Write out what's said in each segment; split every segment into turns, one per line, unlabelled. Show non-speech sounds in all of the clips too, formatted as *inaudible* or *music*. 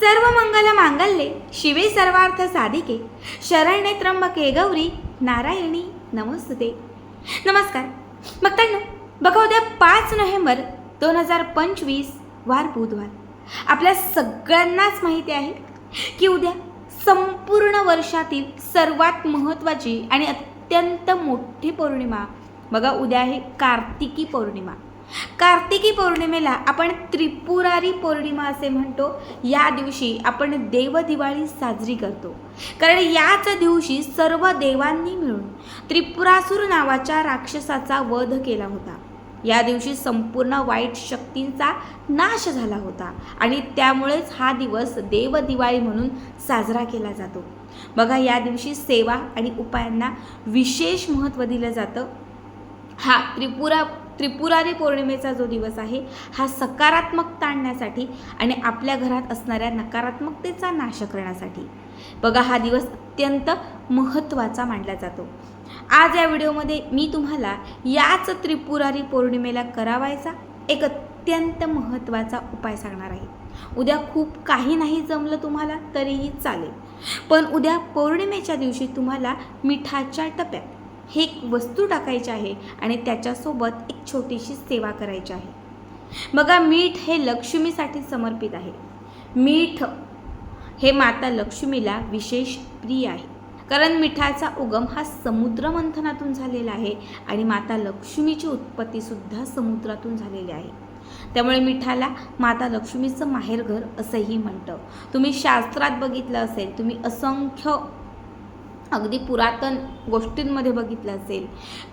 सर्व मंगल मांगल्ये शिवे सर्वार्थ साधिके शरण्ये त्र्यंबके गौरी नारायणी नमस्ते नमस्कार. बघताना बघा उद्या पाच नोव्हेंबर दोन हजार पंचवीस वार बुधवार. आपल्या सगळ्यांनाच माहिती आहे की उद्या संपूर्ण वर्षातील सर्वात महत्त्वाची आणि अत्यंत मोठी पौर्णिमा बघा उद्या आहे कार्तिकी पौर्णिमा. कार्तिकी पौर्णिमेला आपण त्रिपुरारी पौर्णिमा असे म्हणतो. या दिवशी आपण देवदिवाळी साजरी करतो. कारण याच दिवशी सर्व देवांनी मिळून त्रिपुरासूर नावाच्या राक्षसाचा वध केला होता. या दिवशी संपूर्ण वाईट शक्तींचा नाश झाला होता आणि त्यामुळेच हा दिवस देवदिवाळी म्हणून साजरा केला जातो. बघा या दिवशी सेवा आणि उपायांना विशेष महत्त्व दिलं जातं. हा त्रिपुरा त्रिपुरारी पौर्णिमेचा जो दिवस आहे हा सकारात्मकता आणण्यासाठी आणि आपल्या घरात असणाऱ्या नकारात्मकतेचा नाश करण्यासाठी. बघा हा दिवस अत्यंत महत्त्वाचा मानला जातो. आज या व्हिडिओमध्ये मी तुम्हाला याच त्रिपुरारी पौर्णिमेला करावायचा एक अत्यंत महत्त्वाचा उपाय सांगणार आहे. उद्या खूप काही नाही जमलं तुम्हाला तरीही चालेल. पण उद्या पौर्णिमेच्या दिवशी तुम्हाला मिठाच्या टप्प्यात हे एक वस्तू टाकायची आहे आणि त्याच्यासोबत एक छोटीशी सेवा करायची आहे. बघा मीठ हे लक्ष्मीसाठी समर्पित आहे. मीठ हे माता लक्ष्मीला विशेष प्रिय आहे. कारण मिठाचा उगम हा समुद्र मंथनातून झालेला आहे आणि माता लक्ष्मीची उत्पत्तीसुद्धा समुद्रातून झालेली आहे. त्यामुळे मिठाला माता लक्ष्मीचं माहेरघर असंही म्हणतं. तुम्ही शास्त्रात बघितलं असेल तुम्ही असंख्य अगदी पुरातन गोष्टींमध्ये बघितलं असेल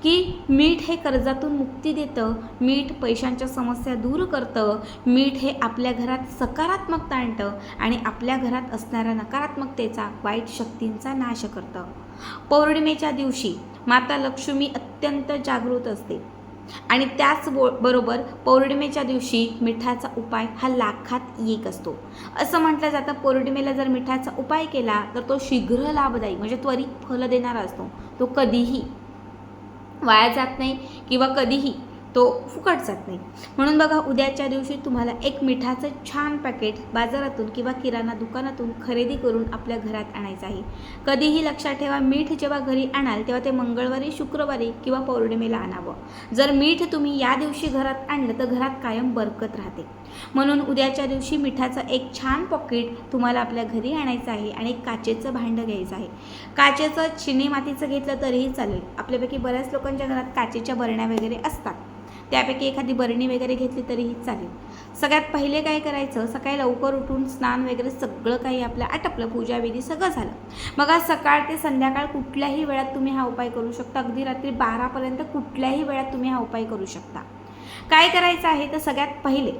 की मीठ हे कर्जातून मुक्ती देतं मीठ पैशांच्या समस्या दूर करतं मीठ हे आपल्या घरात सकारात्मकता आणतं आणि आपल्या घरात असणाऱ्या नकारात्मकतेचा वाईट शक्तींचा नाश करतं. पौर्णिमेच्या दिवशी माता लक्ष्मी अत्यंत जागृत असते. आणि त्याच बो बरोबर पौर्णिमेच्या दिवशी मिठाचा उपाय हा लाखात एक असतो. असं म्हटलं जातं पौर्णिमेला जर मिठाचा उपाय केला तर तो शीघ्र लाभदायी म्हणजे त्वरित फल देणारा असतो. तो कधीही वाया जात नाही किंवा कधीही तो फुकट जात नाही. म्हणून बघा उद्याच्या दिवशी तुम्हाला एक मिठाचं छान पॅकेट बाजारातून किंवा किराणा दुकानातून खरेदी करून आपल्या घरात आणायचं आहे. कधीही लक्षात ठेवा मीठ जेव्हा घरी आणाल तेव्हा ते मंगळवारी शुक्रवारी किंवा पौर्णिमेला आणावं. जर मीठ तुम्ही या दिवशी घरात आणलं तर घरात कायम बरकत राहते. म्हणून उद्याच्या दिवशी मिठाचं एक छान पॉकेट तुम्हाला आपल्या घरी आणायचं आहे आणि एक काचेचं भांडं घ्यायचं आहे. काचेचं चिनी मातीचं घेतलं तरीही चालेल. आपल्यापैकी बऱ्याच लोकांच्या घरात काचेच्या बरण्या वगैरे असतात. त्यापैकी एखादी बरणी वगैरे घेतली तरीही चालेल. सगळ्यात पहिले काय करायचं सकाळी लवकर उठून स्नान वगैरे सगळं काही आपलं आटपलं पूजाविधी सगळं झालं. मग आज सकाळ ते संध्याकाळ कुठल्याही वेळात तुम्ही हा उपाय करू शकता. अगदी रात्री बारापर्यंत कुठल्याही वेळात तुम्ही हा उपाय करू शकता. काय करायचं आहे तर सगळ्यात पहिले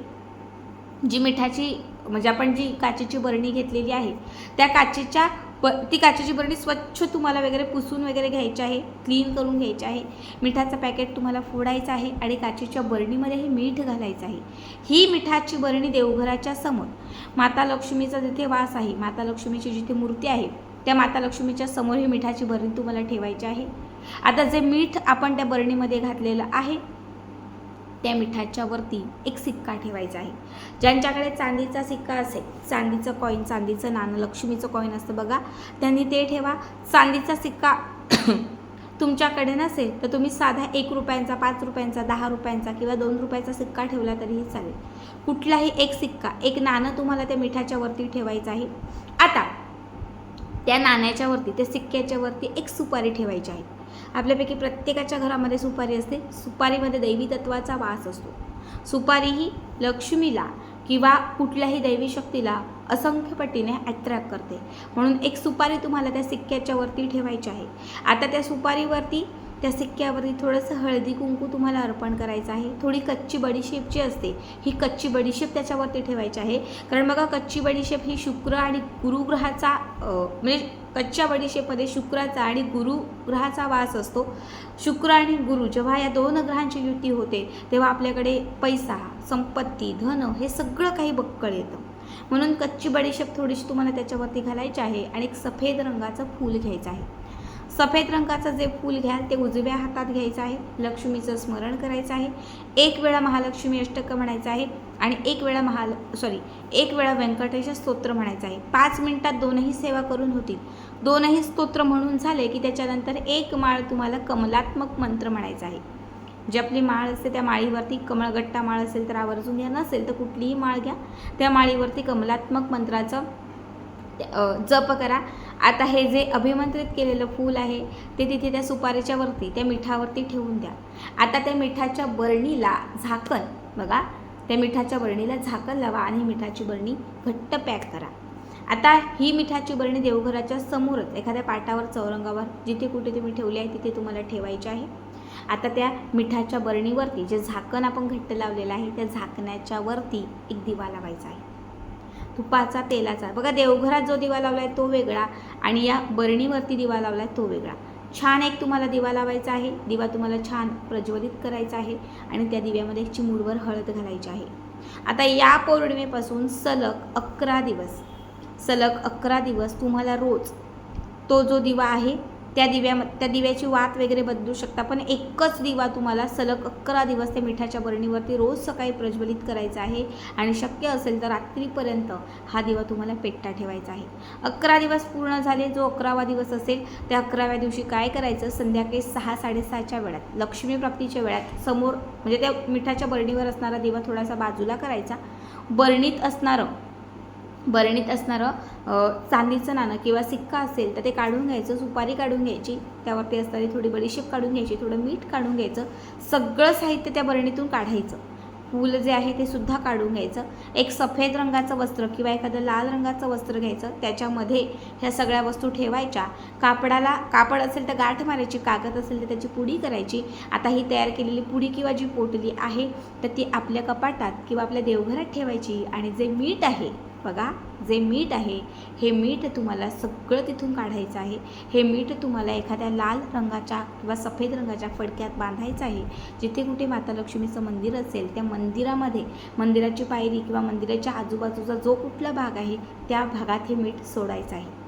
जी मिठाची म्हणजे आपण जी काचेची बरणी घेतलेली आहे त्या काचेच्या प ती काचेची बरणी स्वच्छ तुम्हाला वगैरे पुसून वगैरे घ्यायची आहे क्लीन करून घ्यायची आहे. मिठाचं पॅकेट तुम्हाला फोडायचं आहे आणि काचेच्या बरणीमध्ये हे मीठ घालायचं आहे. ही मिठाची बरणी देवघराच्या समोर. माता लक्ष्मीचा जिथे वास आहे माता लक्ष्मीची जिथे मूर्ती आहे त्या माता लक्ष्मीच्या समोर ही मिठाची बरणी तुम्हाला ठेवायची आहे. आता जे मीठ आपण त्या बरणीमध्ये घातलेलं आहे त्या मिठाच्या वरती एक सिक्का ठेवायचा आहे. ज्यांच्याकडे चांदीचा सिक्का असेल चांदीचं कॉईन चांदीचं नाणं लक्ष्मीचं कॉईन असतं बघा त्यांनी ते ठेवा. चांदीचा सिक्का *coughs* तुमच्याकडे नसेल तर तुम्ही साधा एक रुपयांचा पाच रुपयांचा दहा रुपयांचा किंवा दोन रुपयाचा सिक्का ठेवला तरीही चालेल. कुठलाही एक सिक्का एक नाणं तुम्हाला त्या मिठाच्या वरती ठेवायचं आहे. आता त्या नाण्याच्या वरती त्या सिक्क्याच्या वरती एक सुपारी ठेवायची आहे. आपल्यापैकी प्रत्येकाच्या घरामध्ये सुपारी असते. सुपारीमध्ये दैवी तत्वाचा वास असतो. सुपारी ही लक्ष्मीला किंवा कुठल्याही दैवी शक्तीला असंख्य पटीने अट्रॅक्ट करते. म्हणून एक सुपारी तुम्हाला त्या सिक्क्याच्या वरती ठेवायची आहे. आता त्या सुपारीवरती त्या सिक्क्यावरती थोडंसं हळदी कुंकू तुम्हाला अर्पण करायचं आहे. थोडी कच्ची बडीशेप जी असते ही कच्ची बडीशेप त्याच्यावरती ठेवायची आहे. कारण बघा कच्ची बडीशेप ही शुक्र आणि गुरुग्रहाचा म्हणजे कच्च्या बडीशेपमध्ये शुक्राचा आणि गुरुग्रहाचा वास असतो. शुक्र आणि गुरु जेव्हा या दोन ग्रहांची युती होते तेव्हा आपल्याकडे पैसा संपत्ती धन हे सगळं काही बक्कळ येतं. म्हणून कच्ची बडीशेप थोडीशी तुम्हाला त्याच्यावरती घालायची आहे आणि एक सफेद रंगाचं फूल घ्यायचं आहे. सफेद रंगाचं जे फूल घ्याल ते उजव्या हातात घ्यायचं आहे. लक्ष्मीचं स्मरण करायचं आहे. एक वेळा महालक्ष्मी अष्टक म्हणायचं आहे आणि एक वेळा महाल सॉरी एक वेळा व्यंकटेश स्तोत्र म्हणायचं आहे. पाच मिनिटात दोनही सेवा करून होतील. दोनही स्तोत्र म्हणून झाले की त्याच्यानंतर एक माळ तुम्हाला कमलात्मक मंत्र म्हणायचा आहे. जी आपली माळ असते त्या माळीवरती कमळगट्टा माळ असेल तर आवर्जून घ्या नसेल तर कुठलीही माळ घ्या. त्या माळीवरती कमलात्मक मंत्राचं जप करा. आता हे जे अभिमंत्रित केलेलं फूल आहे ते तिथे त्या सुपारीच्या वरती त्या मिठावरती ठेवून द्या. आता त्या मिठाच्या बरणीला झाकण बघा. त्या मिठाच्या बरणीला झाकण लावा आणि मिठाची बरणी घट्ट पॅक करा. आता ही मिठाची बरणी देवघराच्या समोरच एखाद्या पाटावर चौरंगावर जिथे कुठे तुम्ही ठेवली आहे तिथे तुम्हाला ठेवायची आहे. आता त्या मिठाच्या बरणीवरती जे झाकण आपण घट्ट लावलेलं आहे त्या झाकण्याच्या वरती एक दिवा लावायचा आहे. तुपाचा तेलाचा. बघा देवघरात जो दिवा लावला आहे तो वेगळा आणि या बरणीवरती दिवा लावला आहे तो वेगळा. छान एक तुम्हाला दिवा लावायचा आहे. दिवा तुम्हाला छान प्रज्वलित करायचा आहे आणि त्या दिव्यामध्ये एक चिमूडवर हळद घालायची आहे. आता या पौर्णिमेपासून सलग अकरा दिवस सलग अकरा दिवस तुम्हाला रोज तो जो दिवा आहे त्या दिव्या त्या दिव्याची वात वगैरे बदलू शकता. पण एकच दिवा तुम्हाला सलग अकरा दिवस त्या मिठाच्या बरणीवरती रोज सकाळी प्रज्वलित करायचा आहे. आणि शक्य असेल तर रात्रीपर्यंत हा दिवा तुम्हाला पेट्टा ठेवायचा आहे. अकरा दिवस पूर्ण झाले जो अकरावा दिवस असेल त्या अकराव्या दिवशी काय करायचं? संध्याकाळी सहा साडेसहाच्या वेळात लक्ष्मी प्राप्तीच्या वेळात समोर म्हणजे त्या मिठाच्या बरणीवर असणारा दिवा थोडासा बाजूला करायचा. बरणीत असणारं बरणीत असणारं चांदीचं नाणं किंवा सिक्का असेल तर ते काढून घ्यायचं सुपारी काढून घ्यायची त्यावरती असणारी थोडी बडीशेप काढून घ्यायची थोडं मीठ काढून घ्यायचं सगळं साहित्य त्या बरणीतून काढायचं. फूल जे आहे ते सुद्धा काढून घ्यायचं. एक सफेद रंगाचं वस्त्र किंवा एखादं लाल रंगाचं वस्त्र घ्यायचं त्याच्यामध्ये ह्या सगळ्या वस्तू ठेवायच्या. कापडाला कापड असेल तर गाठ मारायची कागद असेल तर त्याची पुडी करायची. आता ही तयार केलेली पुडी किंवा जी पोटली आहे तर ती आपल्या कपाटात किंवा आपल्या देवघरात ठेवायची. आणि जे मीठ आहे बघा जे मीठ आहे हे मीठ तुम्हाला सगळं तिथून काढायचं आहे. हे मीठ तुम्हाला एखाद्या लाल रंगाच्या किंवा सफेद रंगाच्या फडक्यात बांधायचं आहे. जिथे कुठे माता लक्ष्मीचं मंदिर असेल त्या मंदिरामध्ये मंदिराची पायरी किंवा मंदिराच्या आजूबाजूचा जो कुठला भाग आहे त्या भागात हे मीठ सोडायचं आहे.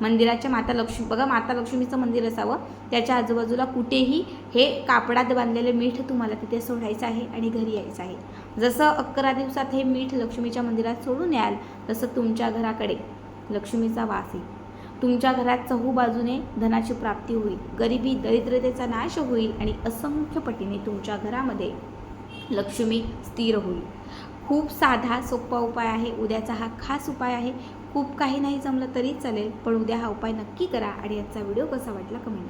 मंदिराच्या माता लक्ष्मी बघा माता लक्ष्मीचं मंदिर असावं. त्याच्या आजूबाजूला कुठेही हे कापडात बांधलेलं मीठ तुम्हाला तिथे सोडायचं आहे आणि घरी यायचं आहे. जसं अकरा दिवसात हे मीठ लक्ष्मीच्या मंदिरात सोडून याल तसं तुमच्या घराकडे लक्ष्मीचा वास येईल. तुमच्या घरात चहू बाजूने धनाची प्राप्ती होईल. गरिबी दरिद्रतेचा नाश होईल आणि असंख्य पटीने तुमच्या घरामध्ये लक्ष्मी स्थिर होईल. खूप साधा सोपा उपाय आहे. उद्याचा हा खास उपाय आहे. खूप काही नाही जमलं तरी चालेल पण उद्या हा उपाय नक्की करा आणि याचा व्हिडिओ कसा वाटला कमेंट करा.